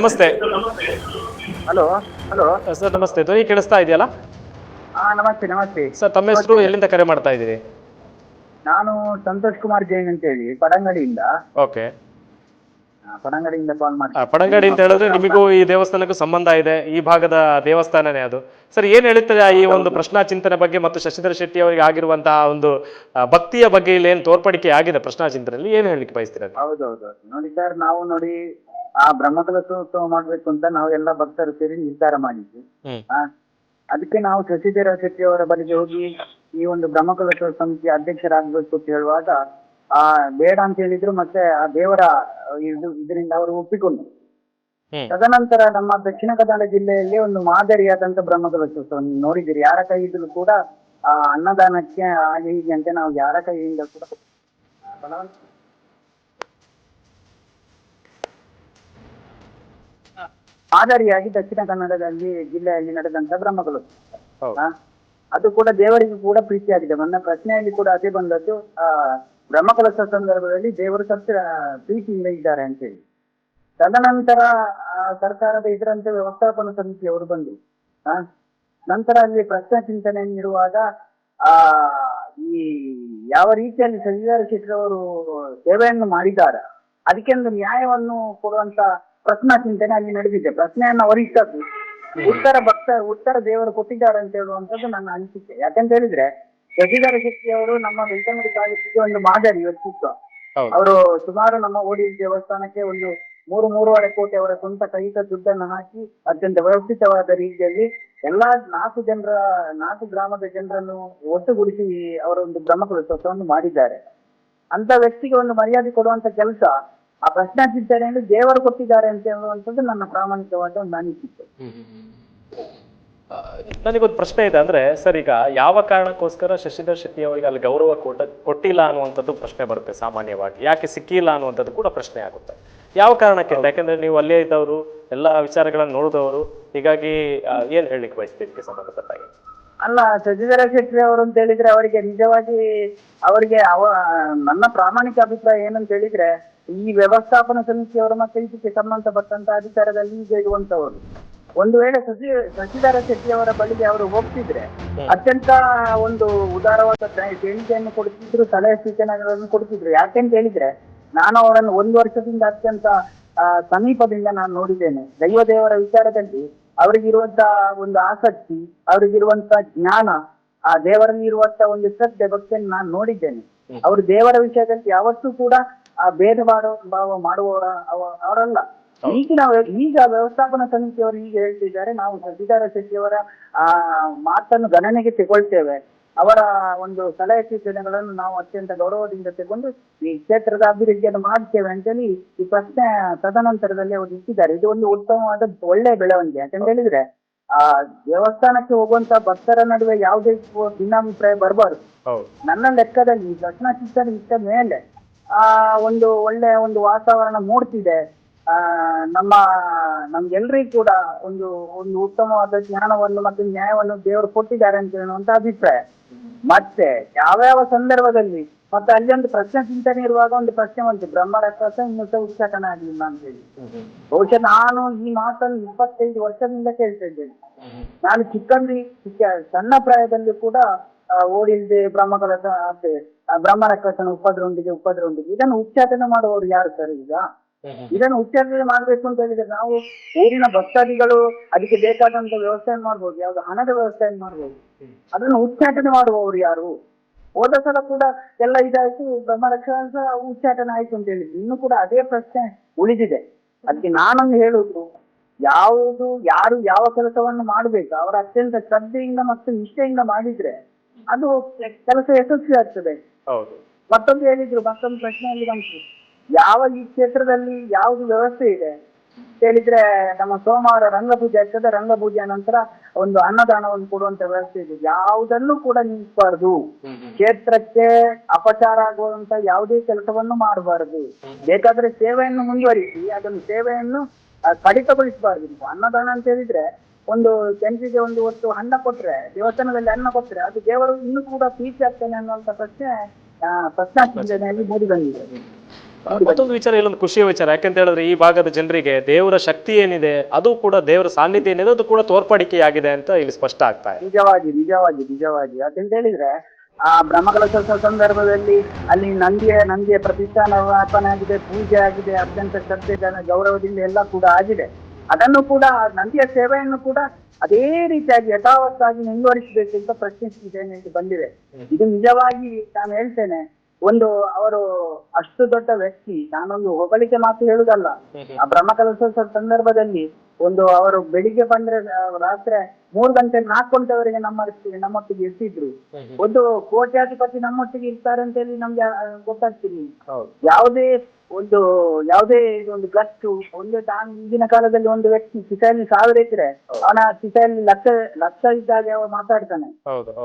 ನಮಸ್ತೆ. Hello hello. Sir ನಮಸ್ತೆ. ಧ್ವನಿ ಕೇಳಿಸ್ತಾ ಇದೆಯಲ್ಲ? ಹಾ ನಮಸ್ತೆ ನಮಸ್ತೆ. ಸರ್ ತಮ್ಮ ಹೆಸರು ಎಲ್ಲಿಂದ ಕರೆ ಮಾಡ್ತಾ ಇದ್ದೀರಿ? ನಾನು ಸಂತೋಷ್ ಕುಮಾರ್ ಜೈನ್ ಅಂತ ಹೇಳಿ ಪಡಂಗಡಿಯಿಂದ ಓಕೆ. ಕಾಲ್ ಮಾಡಿ ಪಡಂಗಡಿ ಅಂತ ಹೇಳಿದ್ರೆ ನಿಮಗೂ ಈ ದೇವಸ್ಥಾನಕ್ಕೂ ಸಂಬಂಧ ಇದೆ. ಈ ಭಾಗದ ದೇವಸ್ಥಾನನೇ ಅದು. ಸರ್ ಏನ್ ಹೇಳುತ್ತದೆ ಈ ಒಂದು ಪ್ರಶ್ನಾ ಚಿಂತನೆ ಬಗ್ಗೆ ಮತ್ತು ಶಶಿಧರ ಶೆಟ್ಟಿ ಅವರಿಗೆ ಆಗಿರುವಂತಹ ಒಂದು ಭಕ್ತಿಯ ಬಗ್ಗೆ ಇಲ್ಲಿ ಏನು ತೋರ್ಪಡಿಕೆ ಆಗಿದೆ ಪ್ರಶ್ನಾ ಚಿಂತನೆಯಲ್ಲಿ? ಏನ್ ಹೇಳಲಿಕ್ಕೆ ಬಯಸ್ತೀರ? ಹೌದೌದು. ನೋಡಿ ಸರ್ ನಾವು ನೋಡಿ ಆ ಬ್ರಹ್ಮಕಲಸೋತ್ಸವ ಮಾಡ್ಬೇಕು ಅಂತ ನಾವು ಎಲ್ಲ ಭಕ್ತರು ಸೇರಿ ನಿರ್ಧಾರ ಮಾಡಿದ್ವಿ. ಅದಕ್ಕೆ ನಾವು ಶಶಿಧರ ಶೆಟ್ಟಿ ಅವರ ಬಳಿಗೆ ಹೋಗಿ ಈ ಒಂದು ಬ್ರಹ್ಮಕಲಸೋತ್ಸವ ಸಮಿತಿ ಅಧ್ಯಕ್ಷರಾಗಬೇಕು ಅಂತ ಹೇಳುವಾಗ ಆ ಬೇಡ ಅಂತ ಹೇಳಿದ್ರು ಮತ್ತೆ ಆ ದೇವರ ಇದು ಇದರಿಂದ ಅವರು ಒಪ್ಪಿಕೊಂಡರು. ತದನಂತರ ನಮ್ಮ ದಕ್ಷಿಣ ಕನ್ನಡ ಜಿಲ್ಲೆಯಲ್ಲಿ ಒಂದು ಮಾದರಿಯಾದಂತ ಬ್ರಹ್ಮಕಲಶೋತ್ಸವ ನೋಡಿದಿರಿ ಯಾರ ಕೈಯಿಂದಲೂ ಕೂಡ ಆ ಅನ್ನದಾನಕ್ಕೆ ಹಾಗೆ ಹೀಗೆ ಅಂತ ನಾವು ಯಾರ ಕೈಯಿಂದ ಕೂಡ ಮಾದರಿಯಾಗಿ ದಕ್ಷಿಣ ಕನ್ನಡದಲ್ಲಿ ಜಿಲ್ಲೆಯಲ್ಲಿ ನಡೆದಂತ ಬ್ರಹ್ಮಕಲೋತ್ಸವ ಅದು ಕೂಡ ದೇವರಿಗೂ ಕೂಡ ಪ್ರೀತಿಯಾಗಿದೆ. ನನ್ನ ಪ್ರಶ್ನೆಯಲ್ಲಿ ಕೂಡ ಅದೇ ಬಂದದ್ದು ಆ ಬ್ರಹ್ಮಕಲಶ ಸಂದರ್ಭದಲ್ಲಿ ದೇವರು ಸತ್ಯ ಪ್ರೀತಿಯಿಂದ ಇದ್ದಾರೆ ಅಂತ ಹೇಳಿ. ತದನಂತರ ಸರ್ಕಾರದ ಇದರಂತೆ ವ್ಯವಸ್ಥಾಪನಾ ಸಮಿತಿಯವರು ಬಂದು ಆ ನಂತರ ಅಲ್ಲಿ ಪ್ರಶ್ನೆ ಚಿಂತನೆ ನೀಡುವಾಗ ಆ ಈ ಯಾವ ರೀತಿಯಲ್ಲಿ ಸಚಿದಾರ ಶೆಟ್ಟಿ ಅವರು ಸೇವೆಯನ್ನು ಮಾಡಿದ್ದಾರೆ ಅದಕ್ಕೆ ಒಂದು ನ್ಯಾಯವನ್ನು ಕೊಡುವಂತ ಪ್ರಶ್ನಾ ಚಿಂತನೆ ಅಲ್ಲಿ ನಡೆದಿದೆ. ಪ್ರಶ್ನೆಯನ್ನು ಅವರಿಟ್ಟದ್ದು ಉತ್ತರ ಭಕ್ತ ಉತ್ತರ ದೇವರು ಕೊಟ್ಟಿದ್ದಾರೆ ಅಂತ ಹೇಳುವಂತದ್ದು ನನ್ನ ಅನಿಸಿಕೆ. ಯಾಕಂತ ಹೇಳಿದ್ರೆ ಶಶಿಧರ ಶೆಟ್ಟಿ ಅವರು ನಮ್ಮ ಬೆಳ್ತಂಗಡಿ ತಾಲೂಕಿಗೆ ಒಂದು ಮಾದರಿ ವ್ಯಕ್ತಿತ್ವ ಅವರು ಸುಮಾರು ನಮ್ಮ ಓಡಿ ದೇವಸ್ಥಾನಕ್ಕೆ ಒಂದು ಮೂರು ಮೂರುವರೆ ಕೋಟಿ ಅವರ ಸ್ವಂತ ಕೈತ ದುಡ್ಡನ್ನು ಹಾಕಿ ಅತ್ಯಂತ ವ್ಯವಸ್ಥಿತವಾದ ರೀತಿಯಲ್ಲಿ ಎಲ್ಲಾ ನಾಲ್ಕು ಜನರ ನಾಲ್ಕು ಗ್ರಾಮದ ಜನರನ್ನು ಒಟ್ಟುಗೂಡಿಸಿ ಅವರ ಒಂದು ಬ್ರಹ್ಮಕಲಶೋತ್ಸವವನ್ನು ಮಾಡಿದ್ದಾರೆ. ಅಂತ ವ್ಯಕ್ತಿಗೆ ಒಂದು ಮರ್ಯಾದೆ ಕೊಡುವಂತ ಕೆಲಸ ಆ ಪ್ರಶ್ನಾ ಅಂದ್ರೆ ದೇವರು ಕೊಟ್ಟಿದ್ದಾರೆ ಅಂತ ಹೇಳುವಂತದ್ದು ನನ್ನ ಪ್ರಾಮಾಣಿಕವಾದ ಒಂದು ಅನಿಸಿಕೆ. ಆ, ನನಗೊಂದು ಪ್ರಶ್ನೆ ಇದೆ ಅಂದ್ರೆ ಸರ್ ಈಗ ಯಾವ ಕಾರಣಕ್ಕೋಸ್ಕರ ಶಶಿಧರ್ ಶೆಟ್ಟಿ ಅವರಿಗೆ ಅಲ್ಲಿ ಗೌರವ ಕೊಟ್ಟ ಕೊಟ್ಟಿಲ್ಲ ಅನ್ನುವಂಥದ್ದು ಪ್ರಶ್ನೆ ಬರುತ್ತೆ ಸಾಮಾನ್ಯವಾಗಿ. ಯಾಕೆ ಸಿಕ್ಕಿಲ್ಲ ಅನ್ನುವಂಥದ್ದು ಕೂಡ ಪ್ರಶ್ನೆ ಆಗುತ್ತೆ. ಯಾವ ಕಾರಣಕ್ಕೆ? ಯಾಕಂದ್ರೆ ನೀವು ಅಲ್ಲೇ ಇದ್ದವರು ಎಲ್ಲ ವಿಚಾರಗಳನ್ನು ನೋಡಿದವರು ಹೀಗಾಗಿ ಏನ್ ಹೇಳಲಿಕ್ಕೆ ಬಯಸ್ತೀವಿ ಇದಕ್ಕೆ ಸಂಬಂಧಪಟ್ಟಾಗಿ ಅಲ್ಲ ಶಶಿಧರ ಶೆಟ್ಟಿ ಅವರು ಅಂತ ಹೇಳಿದ್ರೆ ಅವರಿಗೆ ನಿಜವಾಗಿ ಅವರಿಗೆ ಅವ ನನ್ನ ಪ್ರಾಮಾಣಿಕ ಅಭಿಪ್ರಾಯ ಏನಂತ ಹೇಳಿದ್ರೆ ಈ ವ್ಯವಸ್ಥಾಪನಾ ಸಮಿತಿಯವರು ಮತ್ತೆ ಇದಕ್ಕೆ ಸಂಬಂಧಪಟ್ಟಂತ ಅಧಿಕಾರದಲ್ಲಿ ಈಗ ಇರುವಂತವರು. ಒಂದು ವೇಳೆ ಶಶಿ ಶಶಿಧರ ಶೆಟ್ಟಿ ಅವರ ಬಳಿಗೆ ಅವರು ಹೋಗ್ತಿದ್ರೆ ಅತ್ಯಂತ ಒಂದು ಉದಾರವಾದ ಹೇಳಿಕೆಯನ್ನು ದೇಣಿಗೆಯನ್ನು ಕೊಡ್ತಿದ್ರು ಸಲಹೆ ಸೂಚನೆಗಳನ್ನು ಕೊಡ್ತಿದ್ರು. ಯಾಕೆಂತ ಹೇಳಿದ್ರೆ ನಾನು ಅವರನ್ನು ಒಂದು ವರ್ಷದಿಂದ ಅತ್ಯಂತ ಸಮೀಪದಿಂದ ನಾನು ನೋಡಿದ್ದೇನೆ. ದೈವ ದೇವರ ವಿಚಾರದಲ್ಲಿ ಅವರಿಗಿರುವಂತ ಒಂದು ಆಸಕ್ತಿ ಅವರಿಗಿರುವಂತ ಜ್ಞಾನ ಆ ದೇವರಲ್ಲಿ ಇರುವಂತ ಒಂದು ಶ್ರದ್ಧೆ ಭಕ್ತಿಯನ್ನು ನಾನು ನೋಡಿದ್ದೇನೆ. ಅವರು ದೇವರ ವಿಷಯದಲ್ಲಿ ಯಾವತ್ತೂ ಕೂಡ ಆ ಭೇದ ಭಾವ ಭಾವ ಮಾಡುವವರ ಅವ- ಅವರಲ್ಲ. ಈಗಿನ ಈಗ ವ್ಯವಸ್ಥಾಪನಾ ಸಮಿತಿಯವರು ಈಗ ಹೇಳ್ತಿದ್ದಾರೆ ನಾವು ಶಶಿಧರ ಶೆಟ್ಟಿಯವರ ಆ ಮಾತನ್ನು ಗಣನೆಗೆ ತಗೊಳ್ತೇವೆ. ಅವರ ಒಂದು ಸಲಹೆ ಸೂಚನೆಗಳನ್ನು ನಾವು ಅತ್ಯಂತ ಗೌರವದಿಂದ ತಗೊಂಡು ಈ ಕ್ಷೇತ್ರದ ಅಭಿವೃದ್ಧಿಯನ್ನು ಮಾಡ್ತೇವೆ ಅಂತೇಳಿ ಈ ಪ್ರಶ್ನೆ ತದನಂತರದಲ್ಲಿ ಅವರು ಇಟ್ಟಿದ್ದಾರೆ. ಇದು ಒಂದು ಉತ್ತಮವಾದ ಒಳ್ಳೆ ಬೆಳವಣಿಗೆ. ಯಾಕಂತ ಹೇಳಿದ್ರೆ ಆ ದೇವಸ್ಥಾನಕ್ಕೆ ಹೋಗುವಂತ ಭಕ್ತರ ನಡುವೆ ಯಾವುದೇ ಭಿನ್ನಾಭಿಪ್ರಾಯ ಬರಬಾರದು. ನನ್ನ ಲೆಕ್ಕದಲ್ಲಿ ದಕ್ಷಿಣ ಶಿಕ್ಷಣ ಇಟ್ಟ ಮೇಲೆ ಆ ಒಂದು ಒಳ್ಳೆ ಒಂದು ವಾತಾವರಣ ಮೂಡ್ತಿದೆ. ನಮ್ಮ ನಮ್ಗೆಲ್ರಿಗೂ ಕೂಡ ಒಂದು ಒಂದು ಉತ್ತಮವಾದ ಜ್ಞಾನವನ್ನು ಮತ್ತು ನ್ಯಾಯವನ್ನು ದೇವರು ಕೊಟ್ಟಿದ್ದಾರೆ ಅಂತ ಹೇಳುವಂತ ಅಭಿಪ್ರಾಯ. ಮತ್ತೆ ಯಾವ್ಯಾವ ಸಂದರ್ಭದಲ್ಲಿ ಮತ್ತೆ ಅಲ್ಲಿ ಒಂದು ಪ್ರಶ್ನೆ ಚಿಂತನೆ ಇರುವಾಗ ಒಂದು ಪ್ರಶ್ನೆ ಬಂತು. ಬ್ರಹ್ಮ ರಕ್ಷಸ ಇನ್ನು ಸಹ ಉಚ್ಚಾಟನ ಆಗಲಿಲ್ಲ ಅಂತ ಹೇಳಿ. ಬಹುಶಃ ನಾನು ಈ ಮಾತನ್ನು ಇಪ್ಪತ್ತೈದು ವರ್ಷದಿಂದ ಕೇಳ್ತಾ ಇದ್ದೇನೆ. ನಾನು ಚಿಕ್ಕಂದಿ ಚಿಕ್ಕ ಸಣ್ಣ ಪ್ರಾಯದಲ್ಲಿ ಕೂಡ ಓಡಿಲ್ದೆ ಆ, ಬ್ರಹ್ಮ ರಕ್ಷಸನ ಉಪದ್ರೊಂದಿಗೆ ಉಪದ್ರೊಂದಿಗೆ ಇದನ್ನು ಉಚ್ಚಾಟನೆ ಮಾಡುವವರು ಯಾರು ಸರ್ ಈಗ? ಇದನ್ನು ಉಚ್ಚಾರಣೆ ಮಾಡ್ಬೇಕು ಅಂತ ಹೇಳಿದ್ರೆ ನಾವು ಊರಿನ ಭಕ್ತಾದಿಗಳು ಅದಕ್ಕೆ ಬೇಕಾದಂತ ವ್ಯವಸ್ಥೆಯನ್ನು ಮಾಡ್ಬೋದು ಯಾವ್ದು ಹಣದ ವ್ಯವಸ್ಥೆಯನ್ನು ಮಾಡ್ಬೋದು. ಅದನ್ನು ಉಚ್ಚಾಟನೆ ಮಾಡುವವರು ಯಾರು? ಹೋದ ಸಲ ಕೂಡ ಎಲ್ಲ ಇದಾಯ್ತು ಬ್ರಹ್ಮ ರಕ್ಷಣ ಉಚ್ಚಾಟನೆ ಆಯ್ತು ಅಂತ ಹೇಳಿದ್ರು. ಇನ್ನು ಕೂಡ ಅದೇ ಪ್ರಶ್ನೆ ಉಳಿದಿದೆ. ಅದಕ್ಕೆ ನಾನೊಂದು ಹೇಳುದು ಯಾವುದು ಯಾರು ಯಾವ ಕೆಲಸವನ್ನು ಮಾಡಬೇಕು ಅವರ ಅತ್ಯಂತ ಶ್ರದ್ಧೆಯಿಂದ ಮತ್ತು ನಿಷ್ಠೆಯಿಂದ ಮಾಡಿದ್ರೆ ಅದು ಕೆಲಸ ಯಶಸ್ವಿ ಆಗ್ತದೆ. ಹೌದು. ಮತ್ತೊಂದು ಹೇಳಿದ್ರು ಮತ್ತೊಂದು ಪ್ರಶ್ನೆಯಲ್ಲಿ ಬಂತು. ಯಾವ ಈ ಕ್ಷೇತ್ರದಲ್ಲಿ ಯಾವ್ದು ವ್ಯವಸ್ಥೆ ಇದೆ? ಹೇಳಿದ್ರೆ ನಮ್ಮ ಸೋಮವಾರ ರಂಗಪೂಜೆ ಆಗ್ತದೆ ರಂಗಪೂಜೆಯ ನಂತರ ಒಂದು ಅನ್ನದಾನವನ್ನು ಕೊಡುವಂತ ವ್ಯವಸ್ಥೆ ಇದೆ. ಯಾವುದನ್ನು ಕೂಡ ನಿಲ್ಲಿಸಬಾರದು ಕ್ಷೇತ್ರಕ್ಕೆ ಅಪಚಾರ ಆಗುವಂತ ಯಾವುದೇ ಕೆಲಸವನ್ನು ಮಾಡಬಾರದು. ಬೇಕಾದ್ರೆ ಸೇವೆಯನ್ನು ಮುಂದುವರಿಸಿ ಅದನ್ನು ಸೇವೆಯನ್ನು ಕಡಿತಗೊಳಿಸಬಾರದು. ನೀವು ಅನ್ನದಾನ ಅಂತ ಹೇಳಿದ್ರೆ ಒಂದು ಜನರಿಗೆ ಒಂದು ಹೊತ್ತು ಅನ್ನ ಕೊಟ್ರೆ ದೇವಸ್ಥಾನದಲ್ಲಿ ಅನ್ನ ಕೊಟ್ರೆ ಅದು ದೇವರು ಇನ್ನೂ ಕೂಡ ಪ್ರೀತಿ ಆಗ್ತಾನೆ ಅನ್ನುವಂತ ಪ್ರಶ್ನೆ ಆ, ಪ್ರಶ್ನಾ ಚಿಂತನೆಯಲ್ಲಿ ಮೂಡಿ ಬಂದಿದೆ. ಮತ್ತೊಂದು ವಿಚಾರ ಇಲ್ಲೊಂದು ಖುಷಿಯ ವಿಚಾರ. ಯಾಕಂತ ಹೇಳಿದ್ರೆ ಈ ಭಾಗದ ಜನರಿಗೆ ದೇವರ ಶಕ್ತಿ ಏನಿದೆ ಅದು ಕೂಡ ದೇವರ ಸಾನ್ನಿಧ್ಯ ಏನಿದೆ ಅದು ಕೂಡ ತೋರ್ಪಡಿಕೆಯಾಗಿದೆ ಅಂತ ಇಲ್ಲಿ ಸ್ಪಷ್ಟ ಆಗ್ತಾ ಇದೆ. ನಿಜವಾಗಿ ನಿಜವಾಗಿ ನಿಜವಾಗಿ. ಯಾಕಂತ ಹೇಳಿದ್ರೆ ಆ ಬ್ರಹ್ಮಕಲಶೋತ್ಸವ ಸಂದರ್ಭದಲ್ಲಿ ಅಲ್ಲಿ ನಂದಿಯ ನಂದಿಯ ಪ್ರತಿಷ್ಠಾಪನೆ ಆಗಿದೆ ಪೂಜೆ ಆಗಿದೆ ಅತ್ಯಂತ ಶ್ರದ್ಧೆ ಜನ ಗೌರವದಿಂದ ಎಲ್ಲ ಕೂಡ ಆಗಿದೆ. ಅದನ್ನು ಕೂಡ ನಂದಿಯ ಸೇವೆಯನ್ನು ಕೂಡ ಅದೇ ರೀತಿಯಾಗಿ ಯಥಾವತ್ತಾಗಿ ಮುಂದುವರಿಸಬೇಕು ಅಂತ ಪ್ರಶ್ನಿಸಿದ್ದೇನೆ ಬಂದಿದೆ. ಇದು ನಿಜವಾಗಿ ನಾನು ಹೇಳ್ತೇನೆ ಒಂದು ಅವರು ಅಷ್ಟು ದೊಡ್ಡ ವ್ಯಕ್ತಿ ನಾನೊಂದು ಹೊಗಳಿಕೆ ಮಾತು ಹೇಳುದಲ್ಲ ಆ ಬ್ರಹ್ಮಕಲಶೋತ್ಸವ ಸಂದರ್ಭದಲ್ಲಿ ಒಂದು ಅವರು ಬೆಳಿಗ್ಗೆ ಬಂದ್ರೆ ರಾತ್ರಿ ಮೂರು ಗಂಟೆ ನಾಲ್ಕು ಗಂಟೆವರೆಗೆ ನಮ್ಮ ನಮ್ಮೊಟ್ಟಿಗೆ ಇರ್ತಿದ್ರು ಒಂದು ಕೋಟ್ಯಾಧಿಪತಿ ನಮ್ಮೊಟ್ಟಿಗೆ ಇರ್ತಾರೆ ಅಂತ ಹೇಳಿ ನಮ್ಗೆ ಗೊತ್ತಾಗ್ತೀನಿ ಯಾವುದೇ ಒಂದು ಯಾವುದೇ ಒಂದು ಗಟ್ಟು ಒಂದು ತಾನು ಈಗಿನ ಕಾಲದಲ್ಲಿ ಒಂದು ವ್ಯಕ್ತಿ ಸಿಸೈಲಿ ಸಾವಿರ ಇದ್ರೆ ಅವನ ಸಿಸೈಲಿ ಲಕ್ಷ ಲಕ್ಷ ಇದ್ದಾಗ ಅವ ಮಾತಾಡ್ತಾನೆ.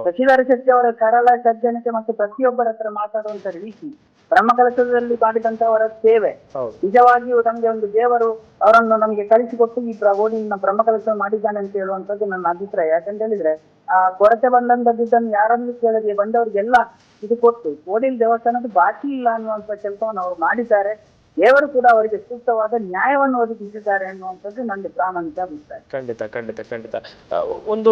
ಸಚಿವರ ಶಶಿಧರ ಶೆಟ್ಟಿ ಅವರ ಕರಳ ಸಜ್ಜನತೆ ಮತ್ತು ಪ್ರತಿಯೊಬ್ಬರ ಹತ್ರ ಮಾತಾಡುವಂತ ರೀತಿ ಬ್ರಹ್ಮಕಲಶದಲ್ಲಿ ಮಾಡಿದಂತವರ ಸೇವೆ. ಹೌದು. ನಿಜವಾಗಿಯೂ ನಮ್ಗೆ ಒಂದು ದೇವರು ಅವರನ್ನು ನಮ್ಗೆ ಕಳಿಸಿಕೊಟ್ಟು ಈ ಪ್ರಗೋಡಿನ ವ್ಯಕ್ತಿ ಮಾಡಿದ್ದಾನೆ ಅಂತ ಹೇಳುವಂತದ್ದು ನನ್ನ ಅಭಿಪ್ರಾಯ. ಯಾಕಂತ ಹೇಳಿದ್ರೆ, ಆ, ಕೊರತೆ ಬಂದಂತದ್ದನ್ನು ಯಾರನ್ನು ಕೇಳದೆ ಬಂದವರಿಗೆಲ್ಲ ಇದು ಕೊಟ್ಟು, ಕೋಡಿಲ್ ದೇವಸ್ಥಾನದ್ದು ಬಾಕಿ ಇಲ್ಲ ಅನ್ನುವಂತ ಕೆಲಸವನ್ನು ಅವರು ಮಾಡಿದ್ದಾರೆ. ದೇವರು ಕೂಡ ಅವರಿಗೆ ಸೂಕ್ತವಾದ ನ್ಯಾಯವನ್ನು ಒದಗಿಸಿದ್ದಾರೆ ಅನ್ನುವಂಥದ್ದು ನನ್ನ ಪ್ರಾಮಾಣಿಕ ಅಭಿಪ್ರಾಯ. ಖಂಡಿತ ಖಂಡಿತ ಖಂಡಿತ. ಒಂದು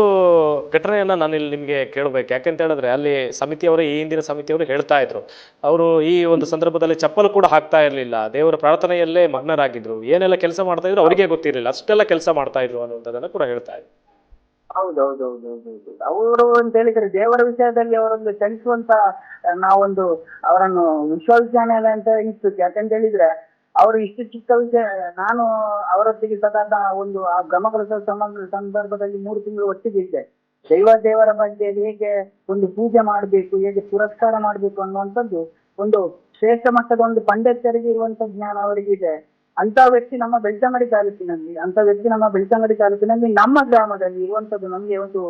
ಘಟನೆಯನ್ನ ನಾನು ಇಲ್ಲಿ ನಿಮಗೆ ಕೇಳಬೇಕು. ಯಾಕಂತ ಹೇಳಿದ್ರೆ ಅಲ್ಲಿ ಸಮಿತಿಯವರು ಈ ಹಿಂದಿನ ಸಮಿತಿಯವರು ಹೇಳ್ತಾ ಇದ್ರು. ಅವರು ಈ ಒಂದು ಸಂದರ್ಭದಲ್ಲಿ ಚಪ್ಪಲು ಕೂಡ ಹಾಕ್ತಾ ಇರಲಿಲ್ಲ. ದೇವರ ಪ್ರಾರ್ಥನೆಯಲ್ಲೇ ಮಗ್ನರಾಗಿದ್ರು. ಏನೆಲ್ಲ ಕೆಲಸ ಮಾಡ್ತಾ ಇದ್ರು ಅವರಿಗೆ ಗೊತ್ತಿರಲಿಲ್ಲ. ಅಷ್ಟೆಲ್ಲ ಕೆಲಸ ಮಾಡ್ತಾ ಇದ್ರು ಅನ್ನುವಂಥದ್ದನ್ನ ಕೂಡ ಹೇಳ್ತಾ ಇದ್ರು. ಹೌದೌದೌದೌದೌದು ಅವರು ಅಂತ ಹೇಳಿದ್ರೆ ದೇವರ ವಿಷಯದಲ್ಲಿ ಅವರೊಂದು ಚಲಿಸುವಂತ ನಾವೊಂದು ಅವರನ್ನು ವಿಶ್ವವಿದ್ಯಾನಿಲಯ ಅಂತ ಇತ್ತು ಯಾಕಂತ ಹೇಳಿದ್ರೆ ಅವರು ಇಷ್ಟು ಚಿಕ್ಕ ವಿಷಯ, ನಾನು ಅವರೊಟ್ಟಿಗೆ ಸದಾ ಒಂದು ಆ ಸಂಬಂಧ ಸಂದರ್ಭದಲ್ಲಿ ಮೂರು ತಿಂಗಳು ಒಟ್ಟಿಗಿದ್ದೆ. ದೈವ ದೇವರ ಬಗ್ಗೆ ಹೇಗೆ ಒಂದು ಪೂಜೆ ಮಾಡಬೇಕು, ಹೇಗೆ ಪುರಸ್ಕಾರ ಮಾಡಬೇಕು ಅನ್ನುವಂಥದ್ದು ಒಂದು ಶ್ರೇಷ್ಠ ಮಟ್ಟದ ಒಂದು ಪಂಡಿತರಿಗೆ ಇರುವಂತ ಜ್ಞಾನ ಅವರಿಗಿದೆ. ಅಂತ ವ್ಯಕ್ತಿ ನಮ್ಮ ಬೆಳ್ತಂಗಡಿ ತಾಲೂಕಿನಲ್ಲಿ ಅಂತ ವ್ಯಕ್ತಿ ನಮ್ಮ ಬೆಳ್ತಂಗಡಿ ತಾಲೂಕಿನಲ್ಲಿ ನಮ್ಮ ಗ್ರಾಮದಲ್ಲಿ ಇರುವಂತದ್ದು ನಮ್ಗೆ ಒಂದು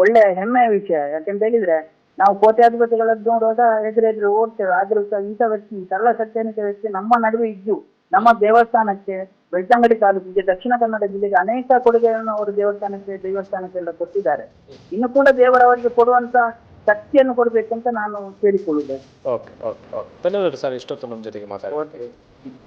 ಒಳ್ಳೆ ಹೆಮ್ಮೆಯ ವಿಷಯ. ಯಾಕಂತ ಹೇಳಿದ್ರೆ ನಾವು ಕೋಟ್ಯಾಧಿಪತಿಗಳದ್ದು ನೋಡುವಾಗ ಎದುರೆದುರು ಓಡ್ತೇವೆ. ಆದ್ರೂ ಸಹ ಇಂಥ ವ್ಯಕ್ತಿ ಸರಳ ಸತ್ಯನಿಕ ವ್ಯಕ್ತಿ ನಮ್ಮ ನಡುವೆ ಇದ್ದು ನಮ್ಮ ದೇವಸ್ಥಾನಕ್ಕೆ ಬೆಳ್ತಂಗಡಿ ತಾಲೂಕಿಗೆ ದಕ್ಷಿಣ ಕನ್ನಡ ಜಿಲ್ಲೆಗೆ ಅನೇಕ ಕೊಡುಗೆಗಳನ್ನು ಅವರು ದೇವಸ್ಥಾನಕ್ಕೆ ದೇವಸ್ಥಾನಕ್ಕೆಲ್ಲ ಕೊಟ್ಟಿದ್ದಾರೆ. ಇನ್ನು ಕೂಡ ದೇವರವರಿಗೆ ಕೊಡುವಂತ ಶಕ್ತಿಯನ್ನು ಕೊಡ್ಬೇಕಂತ ನಾನು ಕೇಳಿಕೊಳ್ಳುತ್ತೇನೆ. Okay okay okay. ಧನ್ಯವಾದ ಸರ್. ಇಷ್ಟೊತ್ತು ನಮ್ಮ ಜೊತೆಗೆ ಮಾತಾಡಿ